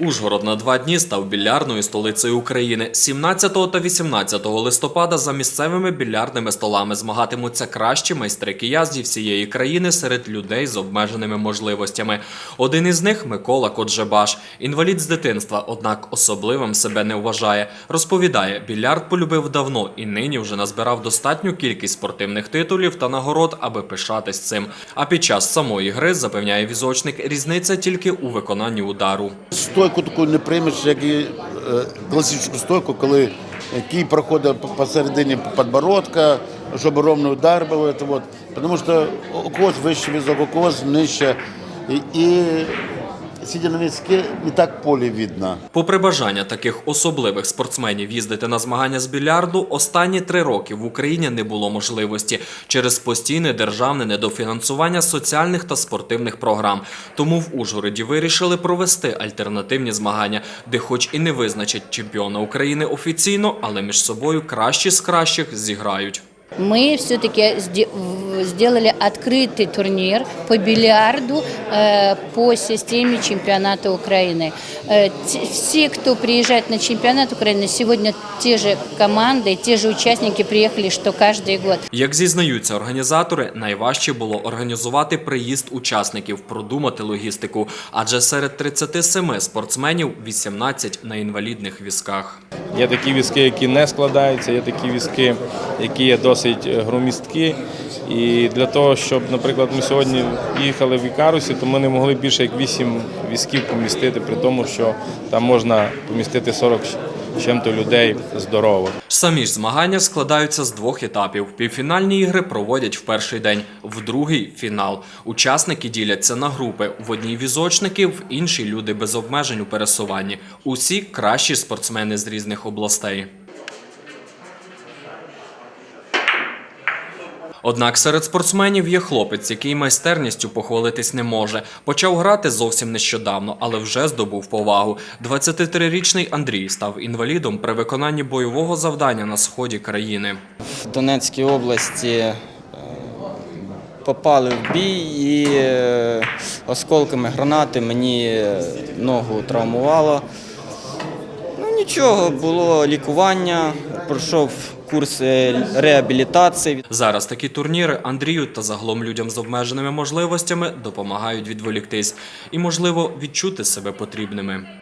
Ужгород на два дні став більярдною столицею України. 17 та 18 листопада за місцевими більярдними столами змагатимуться кращі майстри кия зі всієї країни серед людей з обмеженими можливостями. Один із них Микола Коджебаш, інвалід з дитинства, однак особливим себе не вважає. Розповідає, більярд полюбив давно і нині вже назбирав достатню кількість спортивних титулів та нагород, аби пишатись цим. А під час самої гри запевняє візочник, різниця тільки у виконанні удару. Стойку таку не приймеш, як і е, класичну стойку, коли кій проходить посередині подбородка, щоб ровний удар був. Тому що когось вищий візок, когось нижче. І, і візки, не так поле видно. Попри бажання таких особливих спортсменів їздити на змагання з більярду, останні три роки в Україні не було можливості через постійне державне недофінансування соціальних та спортивних програм. Тому в Ужгороді вирішили провести альтернативні змагання, де, хоч і не визначать чемпіона України офіційно, але між собою кращі з кращих зіграють. Мы все-таки сделали открытый турнир по бильярду э, по системе чемпионата Украины. Э, те- Все, кто приезжает на чемпионат Украины, сегодня те же команды, те же участники приехали, что каждый год. Як зізнаються організатори, найважче було організувати приїзд учасників, продумати логістику, адже серед 37 спортсменів 18 на інвалідних візках. Є такі візки, які не складаються, є такі візки, які є досить е, громісткі. І для того, щоб, наприклад, ми сьогодні їхали в Ікарусі, то ми не могли більше як 8 візків помістити, при тому, що там можна помістити 40 з чим-то людей здорових. Самі ж змагання складаються з двох етапів. Півфінальні ігри проводять в перший день, в другий фінал. Учасники діляться на групи: в одній візочники, в іншій люди без обмежень у пересуванні. Усі кращі спортсмени з різних областей. Однак серед спортсменів є хлопець, який майстерністю похвалитись не може. Почав грати зовсім нещодавно, але вже здобув повагу. 23-річний Андрій став інвалідом при виконанні бойового завдання на сході країни. в Донецькій області е, попали в бій і е, осколками гранати мені е, ногу травмувало. Ну нічого, було лікування, пройшов курс е, реабілітації. Зараз такі турніри Андрію та загалом людям з обмеженими можливостями допомагають відволіктись і, можливо, відчути себе потрібними.